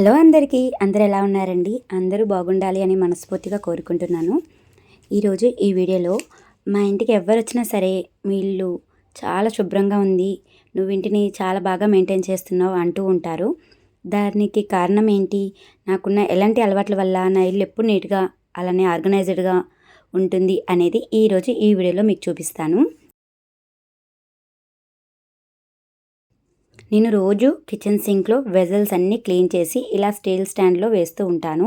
Hello అందరికీ. అందరు ఎలా ఉన్నారండి? అందరూ బాగుండాలి అని మనస్ఫూర్తిగా కోరుకుంటున్నాను. ఈరోజు ఈ వీడియోలో మా ఇంటికి ఎవరు వచ్చినా సరే మీ ఇల్లు చాలా శుభ్రంగా ఉంది. నువ్వు ఇంటిని చాలా బాగా మెయింటైన్ చేస్తున్నావు అంటూ ఉంటారు. దానికి కారణం ఏంటి? నాకున్న ఎలాంటి అలవాట్ల వల్ల నా ఇల్లు ఎప్పుడు నీట్గా అలానే ఆర్గనైజ్డ్గా ఉంటుంది అనేది ఈరోజు ఈ వీడియోలో మీకు చూపిస్తాను. నేను రోజు కిచెన్ సింక్లో వెజల్స్ అన్నీ క్లీన్ చేసి ఇలా స్టీల్ స్టాండ్లో వేస్తూ ఉంటాను.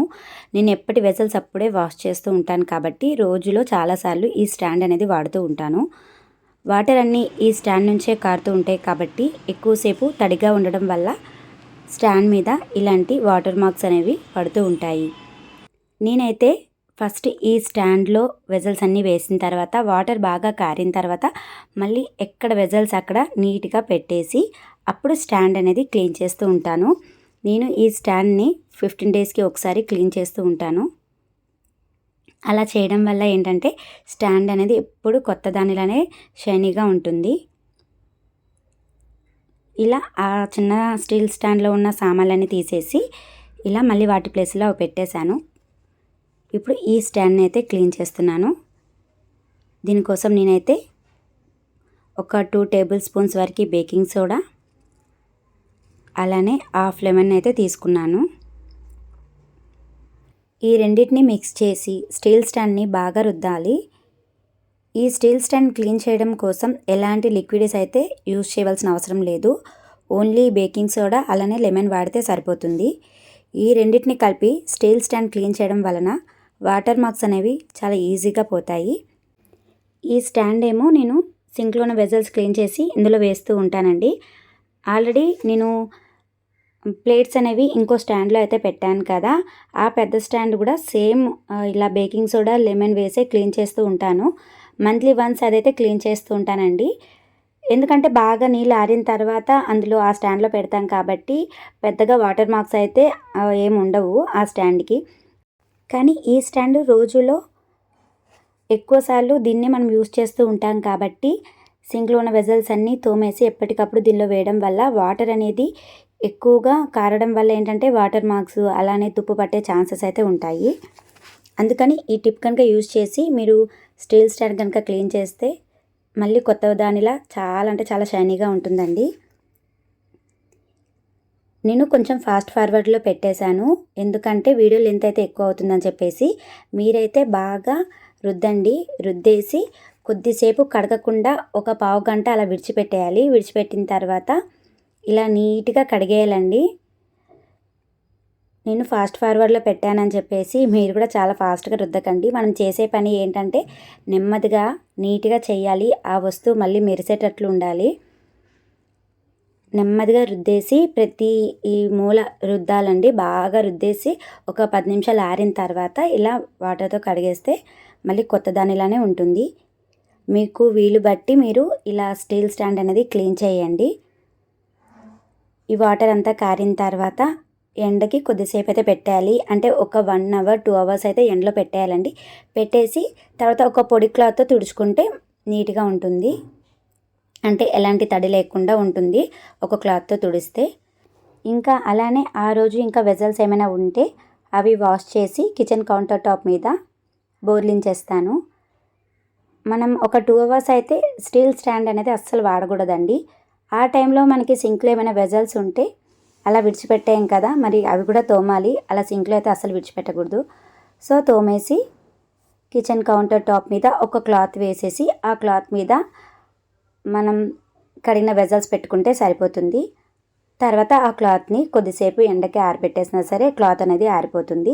నేను ఎప్పటి వెజల్స్ అప్పుడే వాష్ చేస్తూ ఉంటాను కాబట్టి రోజులో చాలాసార్లు ఈ స్టాండ్ అనేది వాడుతూ ఉంటాను. వాటర్ అన్నీ ఈ స్టాండ్ నుంచే కారుతూ ఉంటాయి కాబట్టి ఎక్కువసేపు తడిగా ఉండడం వల్ల స్టాండ్ మీద ఇలాంటి వాటర్ మార్క్స్ అనేవి పడుతూ ఉంటాయి. నేనైతే ఫస్ట్ ఈ స్టాండ్లో వెజల్స్ అన్నీ వేసిన తర్వాత వాటర్ బాగా కారిన తర్వాత మళ్ళీ ఎక్కడ వెజల్స్ అక్కడ నీట్గా పెట్టేసి అప్పుడు స్టాండ్ అనేది క్లీన్ చేస్తూ ఉంటాను. నేను ఈ స్టాండ్ని ఫిఫ్టీన్ డేస్కి ఒకసారి క్లీన్ చేస్తూ ఉంటాను. అలా చేయడం వల్ల ఏంటంటే స్టాండ్ అనేది ఎప్పుడు కొత్త దానిలానే షైనీగా ఉంటుంది. ఇలా ఆ చిన్న స్టీల్ స్టాండ్లో ఉన్న సామాన్లన్నీ తీసేసి ఇలా మళ్ళీ వాటి ప్లేస్లో పెట్టేశాను. ఇప్పుడు ఈ స్టాండ్ని అయితే క్లీన్ చేస్తున్నాను. దీనికోసం నేనైతే ఒక టూ టేబుల్ స్పూన్స్ వరకు బేకింగ్ సోడా అలానే హాఫ్ లెమన్ అయితే తీసుకున్నాను. ఈ రెండింటిని మిక్స్ చేసి స్టీల్ స్టాండ్ని బాగా రుద్దాలి. ఈ స్టీల్ స్టాండ్ క్లీన్ చేయడం కోసం ఎలాంటి లిక్విడ్స్ అయితే యూజ్ చేయవలసిన అవసరం లేదు. ఓన్లీ బేకింగ్ సోడా అలానే లెమన్ వాడితే సరిపోతుంది. ఈ రెండింటిని కలిపి స్టీల్ స్టాండ్ క్లీన్ చేయడం వలన వాటర్ మార్క్స్ అనేవి చాలా ఈజీగా పోతాయి. ఈ స్టాండ్ ఏమో నేను సింక్లోని వెజల్స్ క్లీన్ చేసి ఇందులో వేస్తూ ఉంటానండి. ఆల్రెడీ నేను ప్లేట్స్ అనేవి ఇంకో స్టాండ్లో అయితే పెట్టాను కదా ఆ పెద్ద స్టాండ్ కూడా సేమ్ ఇలా బేకింగ్ సోడా లెమన్ వేసే క్లీన్ చేస్తూ ఉంటాను. మంత్లీ వన్స్ అదైతే క్లీన్ చేస్తూ ఉంటానండి. ఎందుకంటే బాగా నీళ్ళు ఆరిన తర్వాత అందులో ఆ స్టాండ్లో పెడతాం కాబట్టి పెద్దగా వాటర్ మార్క్స్ అయితే ఏమి ఉండవు ఆ స్టాండ్కి. కానీ ఈ స్టాండ్ రోజులో ఎక్కువసార్లు దీన్ని మనం యూస్ చేస్తూ ఉంటాం కాబట్టి సింక్లో ఉన్న వెజల్స్ అన్నీ తోమేసి ఎప్పటికప్పుడు దీనిలో వేయడం వల్ల వాటర్ అనేది ఎక్కువగా కారడం వల్ల ఏంటంటే వాటర్ మార్క్స్ అలానే తుప్పు పట్టే ఛాన్సెస్ అయితే ఉంటాయి. అందుకని ఈ టిప్ కనుక యూజ్ చేసి మీరు స్టీల్ స్టాండ్ కనుక క్లీన్ చేస్తే మళ్ళీ కొత్త దానిలా చాలా అంటే చాలా షైనీగా ఉంటుందండి. నేను కొంచెం ఫాస్ట్ ఫార్వర్డ్లో పెట్టేశాను. ఎందుకంటే వీడియో లెంత్ అయితే ఎక్కువ అవుతుందని చెప్పేసి మీరైతే బాగా రుద్దండి. రుద్దేసి కొద్దిసేపు కడగకుండా ఒక పావు గంట అలా విడిచిపెట్టేయాలి. విడిచిపెట్టిన తర్వాత ఇలా నీట్గా కడిగేయాలండి. నేను ఫాస్ట్ ఫార్వర్డ్లో పెట్టానని చెప్పేసి మీరు కూడా చాలా ఫాస్ట్గా రుద్దకండి. మనం చేసే పని ఏంటంటే నెమ్మదిగా నీట్గా చేయాలి. ఆ వస్తువు మళ్ళీ మెరిసేటట్లు ఉండాలి. నెమ్మదిగా రుద్దేసి ప్రతి ఈ మూల రుద్దాలండి. బాగా రుద్దేసి ఒక పది నిమిషాలు ఆరిన తర్వాత ఇలా వాటర్తో కడిగేస్తే మళ్ళీ కొత్త దానిలానే ఉంటుంది. మీకు వీలు బట్టి మీరు ఇలా స్టీల్ స్టాండ్ అనేది క్లీన్ చేయండి. ఈ వాటర్ అంతా కారిన తర్వాత ఎండకి కొద్దిసేపు అయితే పెట్టాలి అంటే ఒక వన్ అవర్ టూ అవర్స్ అయితే ఎండలో పెట్టేయాలండి. పెట్టేసి తర్వాత ఒక పొడి క్లాత్తో తుడుచుకుంటే నీట్గా ఉంటుంది. అంటే ఎలాంటి తడి లేకుండా ఉంటుంది ఒక క్లాత్తో తుడిస్తే. ఇంకా అలానే ఆ రోజు ఇంకా వెజల్స్ ఏమైనా ఉంటే అవి వాష్ చేసి కిచెన్ కౌంటర్ టాప్ మీద బోర్లించేస్తాను. మనం ఒక టూ అవర్స్ అయితే స్టీల్ స్టాండ్ అనేది అస్సలు వాడకూడదండి. ఆ టైంలో మనకి సింక్లో ఏమైనా వెజల్స్ ఉంటే అలా విడిచిపెట్టాం కదా మరి అవి కూడా తోమాలి. అలా సింక్లో అయితే అసలు విడిచిపెట్టకూడదు. సో తోమేసి కిచెన్ కౌంటర్ టాప్ మీద ఒక క్లాత్ వేసేసి ఆ క్లాత్ మీద మనం కడిగిన వెజల్స్ పెట్టుకుంటే సరిపోతుంది. తర్వాత ఆ క్లాత్ని కొద్దిసేపు ఎండకి ఆరిపెట్టేసినా సరే క్లాత్ అనేది ఆరిపోతుంది.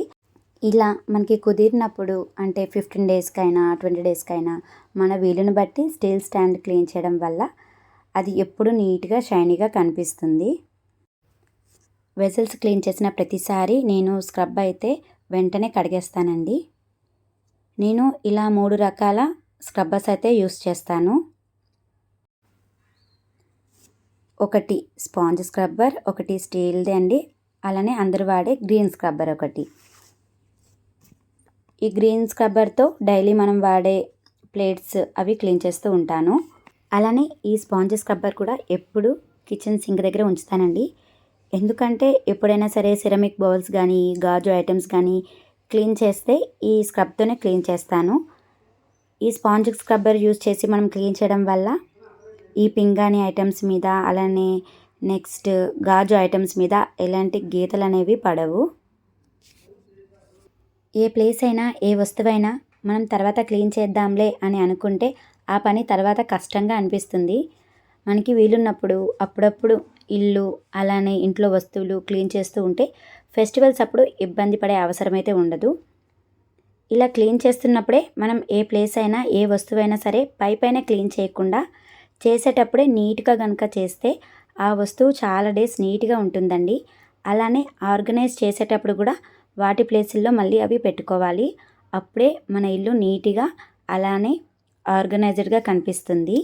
ఇలా మనకి కుదిరినప్పుడు అంటే ఫిఫ్టీన్ డేస్కైనా ట్వంటీ డేస్కైనా మన వీలుని బట్టి స్టీల్ స్టాండ్ క్లీన్ చేయడం వల్ల అది ఎప్పుడు నీట్గా షైనీగా కనిపిస్తుంది. వెజల్స్ క్లీన్ చేసిన ప్రతిసారి నేను స్క్రబ్ అయితే వెంటనే కడిగేస్తానండి. నేను ఇలా మూడు రకాల స్క్రబ్బర్స్ అయితే యూస్ చేస్తాను. ఒకటి స్పాంజ్ స్క్రబ్బర్ ఒకటి స్టీల్ది అండి. అలానే అందరు వాడే గ్రీన్ స్క్రబ్బర్ ఒకటి. ఈ గ్రీన్ స్క్రబ్బర్తో డైలీ మనం వాడే ప్లేట్స్ అవి క్లీన్ చేస్తూ ఉంటాను. అలానే ఈ స్పాంజ్ స్క్రబ్బర్ కూడా ఎప్పుడు కిచెన్ సింక్ దగ్గర ఉంచుతానండి. ఎందుకంటే ఎప్పుడైనా సరే సిరమిక్ బౌల్స్ కానీ గాజు ఐటమ్స్ కానీ క్లీన్ చేస్తే ఈ స్క్రబ్తోనే క్లీన్ చేస్తాను. ఈ స్పాంజ్ స్క్రబ్బర్ యూజ్ చేసి మనం క్లీన్ చేయడం వల్ల ఈ పింగాణి ఐటమ్స్ మీద అలానే నెక్స్ట్ గాజు ఐటమ్స్ మీద ఎలాంటి గీతలు అనేవి పడవు. ఏ ప్లేస్ అయినా ఏ వస్తువైనా మనం తర్వాత క్లీన్ చేద్దాంలే అని అనుకుంటే ఆ పని తర్వాత కష్టంగా అనిపిస్తుంది. మనకి వీలున్నప్పుడు అప్పుడప్పుడు ఇల్లు అలానే ఇంట్లో వస్తువులు క్లీన్ చేస్తూ ఉంటే ఫెస్టివల్స్ అప్పుడు ఇబ్బంది పడే అవసరం అయితే ఉండదు. ఇలా క్లీన్ చేస్తున్నప్పుడే మనం ఏ ప్లేస్ అయినా ఏ వస్తువైనా సరే పై పైన క్లీన్ చేయకుండా చేసేటప్పుడే నీట్గా కనుక చేస్తే ఆ వస్తువు చాలా డేస్ నీట్గా ఉంటుందండి. అలానే ఆర్గనైజ్ చేసేటప్పుడు కూడా వాటి ప్లేసుల్లో మళ్ళీ అవి పెట్టుకోవాలి. అప్పుడే మన ఇల్లు నీట్గా అలానే ఆర్గనైజ్డ్గా కనిపిస్తుంది.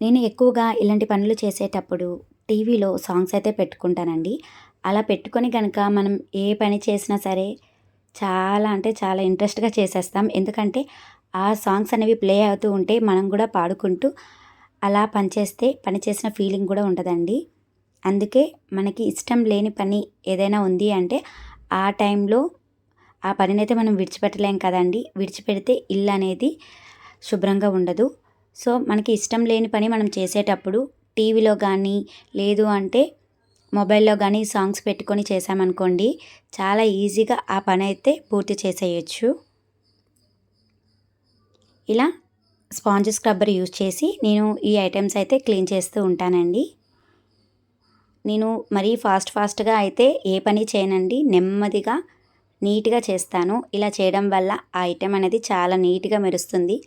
నేను ఎక్కువగా ఇలాంటి పనులు చేసేటప్పుడు టీవీలో సాంగ్స్ అయితే పెట్టుకుంటానండి. అలా పెట్టుకొని కనుక మనం ఏ పని చేసినా సరే చాలా అంటే చాలా ఇంట్రెస్ట్గా చేసేస్తాం. ఎందుకంటే ఆ సాంగ్స్ అనేవి ప్లే అవుతూ ఉంటే మనం కూడా పాడుకుంటూ అలా పనిచేస్తే పని చేసిన ఫీలింగ్ కూడా ఉంటుందండి అందుకే మనకి ఇష్టం లేని పని ఏదైనా ఉంది అంటే ఆ టైంలో ఆ పనిని అయితే మనం విడిచిపెట్టలేం కదండి. విడిచిపెడితే ఇల్లు అనేది శుభ్రంగా ఉండదు. సో మనకి ఇష్టం లేని పని మనం చేసేటప్పుడు టీవీలో కానీ లేదు అంటే మొబైల్లో కానీ సాంగ్స్ పెట్టుకొని చేసామనుకోండి చాలా ఈజీగా ఆ పని అయితే పూర్తి చేసేయచ్చు. ఇలా స్పాంజ్ స్క్రబ్బర్ యూజ్ చేసి నేను ఈ ఐటమ్స్ అయితే క్లీన్ చేస్తూ ఉంటానండి. నేను మరీ ఫాస్ట్ ఫాస్ట్గా అయితే ఏ పని చేయనండి. నెమ్మదిగా నీట్గా చేస్తాను. ఇలా చేయడం వల్ల ఆ ఐటెం అనేది చాలా నీట్గా మెరుస్తుంది.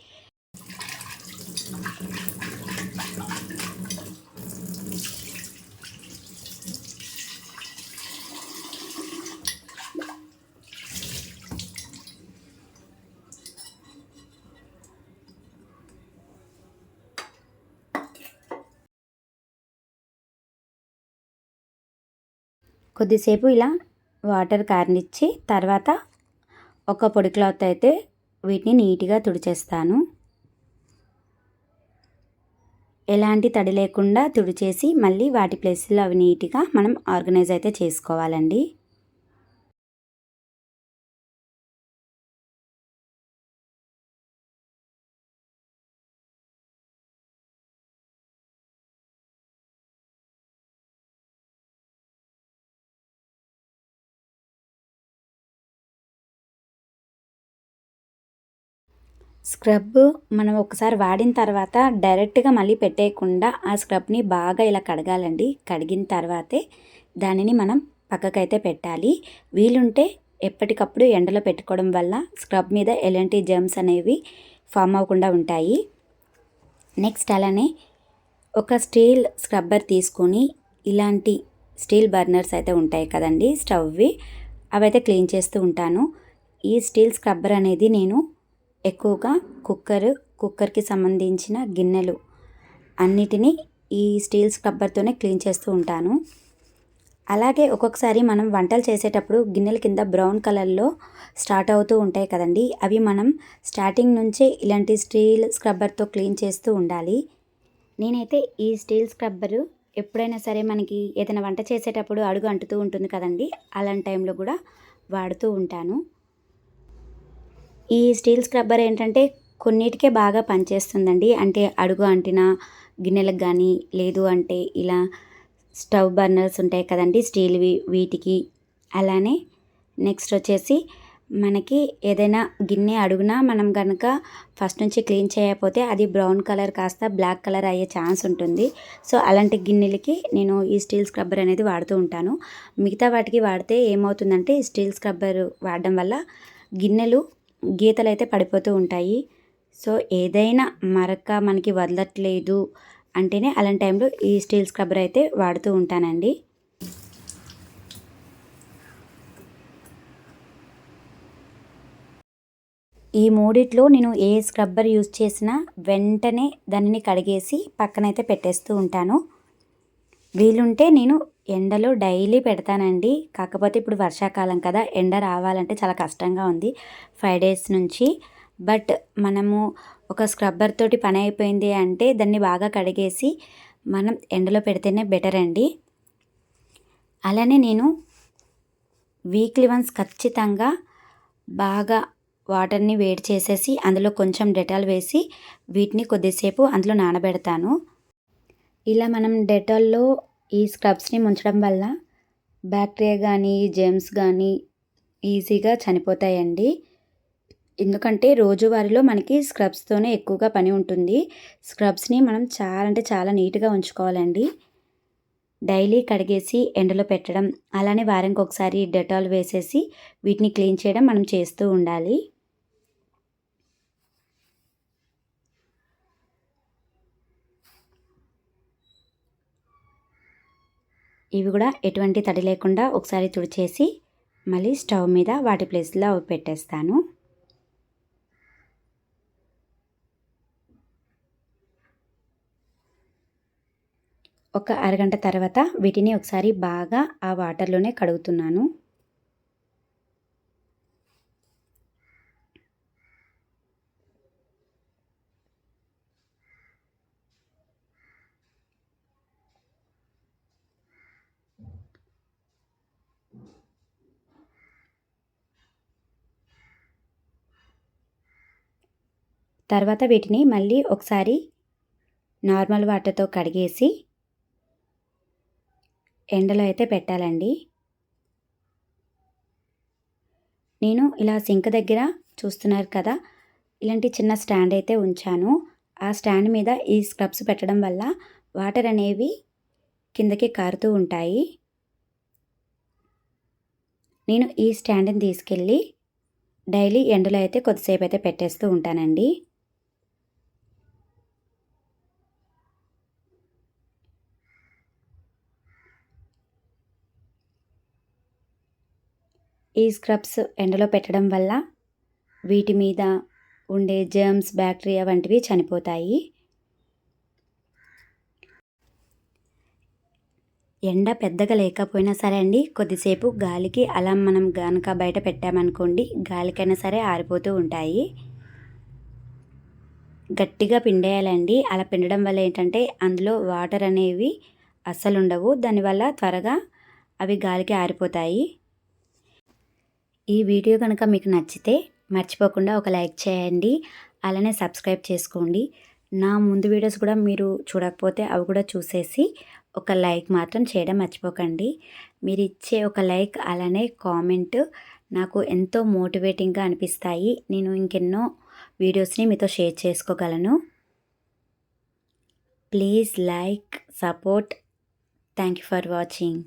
కొద్దిసేపు ఇలా వాటర్ కారనిచ్చి తర్వాత ఒక పొడి క్లాత్ అయితే వీటిని నీట్గా తుడిచేస్తాను. ఎలాంటి తడి లేకుండా తుడిచేసి మళ్ళీ వాటి ప్లేస్లో అవి నీట్గా మనం ఆర్గనైజ్ అయితే చేసుకోవాలండి. స్క్రబ్ మనం ఒకసారి వాడిన తర్వాత డైరెక్ట్గా మళ్ళీ పెట్టేయకుండా ఆ స్క్రబ్ని బాగా ఇలా కడగాలండి. కడిగిన తర్వాతే దానిని మనం పక్కకైతే పెట్టాలి. వీలుంటే ఎప్పటికప్పుడు ఎండలో పెట్టుకోవడం వల్ల స్క్రబ్ మీద ఎలాంటి జర్మ్స్ అనేవి ఫామ్ అవ్వకుండా ఉంటాయి. నెక్స్ట్ అలానే ఒక స్టీల్ స్క్రబ్బర్ తీసుకొని ఇలాంటి స్టీల్ బర్నర్స్ అయితే ఉంటాయి కదండి స్టవ్వి అవైతే క్లీన్ చేస్తూ ఉంటాను. ఈ స్టీల్ స్క్రబ్బర్ అనేది నేను ఎక్కువగా కుక్కర్ కుక్కర్కి సంబంధించిన గిన్నెలు అన్నిటినీ ఈ స్టీల్ స్క్రబ్బర్తోనే క్లీన్ చేస్తూ ఉంటాను. అలాగే ఒక్కొక్కసారి మనం వంటలు చేసేటప్పుడు గిన్నెల కింద బ్రౌన్ కలర్లో స్టార్ట్ అవుతూ ఉంటాయి కదండి. అవి మనం స్టార్టింగ్ నుంచే ఇలాంటి స్టీల్ స్క్రబ్బర్తో క్లీన్ చేస్తూ ఉండాలి. నేనైతే ఈ స్టీల్ స్క్రబ్బరు ఎప్పుడైనా సరే మనకి ఏదైనా వంట చేసేటప్పుడు అడుగు అంటుతూ ఉంటుంది కదండి. అలాంటి టైంలో కూడా వాడుతూ ఉంటాను. ఈ స్టీల్ స్క్రబ్బర్ ఏంటంటే కొన్నిటికే బాగా పనిచేస్తుందండి. అంటే అడుగు అంటిన గిన్నెలకు కానీ లేదు అంటే ఇలా స్టవ్ బర్నర్స్ ఉంటాయి కదండి స్టీల్వి వీటికి. అలానే నెక్స్ట్ వచ్చేసి మనకి ఏదైనా గిన్నె అడుగునా మనం కనుక ఫస్ట్ నుంచి క్లీన్ చేయకపోతే అది బ్రౌన్ కలర్ కాస్త బ్లాక్ కలర్ అయ్యే ఛాన్స్ ఉంటుంది. సో అలాంటి గిన్నెలకి నేను ఈ స్టీల్ స్క్రబ్బర్ అనేది వాడుతూ ఉంటాను. మిగతా వాటికి వాడితే ఏమవుతుందంటే స్టీల్ స్క్రబ్బర్ వాడడం వల్ల గిన్నెలు గీతలు అయితే పడిపోతూ ఉంటాయి. సో ఏదైనా మరక మనకి వదలట్లేదు అంటేనే అలాంటి టైంలో ఈ స్టీల్ స్క్రబ్బర్ అయితే వాడుతూ ఉంటానండి. ఈ మూడిట్లో నేను ఏ స్క్రబ్బర్ యూజ్ చేసినా వెంటనే దానిని కడిగేసి పక్కనైతే పెట్టేస్తూ ఉంటాను. వీలుంటే నేను ఎండలో డైలీ పెడతానండి. కాకపోతే ఇప్పుడు వర్షాకాలం కదా ఎండ రావాలంటే చాలా కష్టంగా ఉంది. ఫైవ్ డేస్ నుంచి. బట్ మనము ఒక స్క్రబ్బర్ తోటి పని అయిపోయింది అంటే దాన్ని బాగా కడిగేసి మనం ఎండలో పెడితేనే బెటర్ అండి. అలానే నేను వీక్లీ వన్స్ ఖచ్చితంగా బాగా వాటర్ని వేడి చేసేసి అందులో కొంచెం డెటాల్ వేసి వీటిని కొద్దిసేపు అందులో నానబెడతాను. ఇలా మనం డెటాల్లో ఈ స్క్రబ్స్ని ముంచడం వల్ల బ్యాక్టీరియా కానీ జెమ్స్ కానీ ఈజీగా చనిపోతాయండి. ఎందుకంటే రోజువారీలో మనకి స్క్రబ్స్తోనే ఎక్కువగా పని ఉంటుంది. స్క్రబ్స్ని మనం చాలా అంటే చాలా నీట్గా ఉంచుకోవాలండి. డైలీ కడిగేసి ఎండలో పెట్టడం అలానే వారానికి ఒకసారి డెటాల్ వేసేసి వీటిని క్లీన్ చేయడం మనం చేస్తూ ఉండాలి. ఇవి కూడా ఎటువంటి తడి లేకుండా ఒకసారి తుడిచేసి మళ్ళీ స్టవ్ మీద వాటి ప్లేస్లో పెట్టేస్తాను. ఒక అరగంట తర్వాత వీటిని ఒకసారి బాగా ఆ వాటర్లోనే కడుగుతున్నాను. తర్వాత వీటిని మళ్ళీ ఒకసారి నార్మల్ వాటర్తో కడిగేసి ఎండలో అయితే పెట్టాలండి. నేను ఇలా సింక్ దగ్గర చూస్తున్నారు కదా ఇలాంటి చిన్న స్టాండ్ అయితే ఉంచాను. ఆ స్టాండ్ మీద ఈ స్క్రబ్స్ పెట్టడం వల్ల వాటర్ అనేవి కిందకి కారుతూ ఉంటాయి. నేను ఈ స్టాండ్ని తీసుకెళ్ళి డైలీ ఎండలో అయితే కొద్దిసేపు అయితే పెట్టేస్తూ ఉంటానండి. ఈ స్క్రబ్స్ ఎండలో పెట్టడం వల్ల వీటి మీద ఉండే జర్మ్స్ బ్యాక్టీరియా వంటివి చనిపోతాయి. ఎండ పెద్దగా లేకపోయినా సరే అండి కొద్దిసేపు గాలికి అలా మనం గనక బయట పెట్టామనుకోండి గాలికైనా సరే ఆరిపోతూ ఉంటాయి. గట్టిగా పిండేయాలండి. అలా పిండడం వల్ల ఏంటంటే అందులో వాటర్ అనేవి అస్సలు ఉండవు. దానివల్ల త్వరగా అవి గాలికి ఆరిపోతాయి. ఈ వీడియో కనుక మీకు నచ్చితే మర్చిపోకుండా ఒక లైక్ చేయండి అలానే సబ్స్క్రైబ్ చేసుకోండి. నా ముందు వీడియోస్ కూడా మీరు చూడకపోతే అవి కూడా చూసేసి ఒక లైక్ మాత్రం చేయడం మర్చిపోకండి. మీరు ఇచ్చే ఒక లైక్ అలానే కామెంట్ నాకు ఎంతో మోటివేటింగ్గా అనిపిస్తాయి. నేను ఇంకెన్నో వీడియోస్ని మీతో షేర్ చేసుకోగలను. Please like support. Thank you for watching.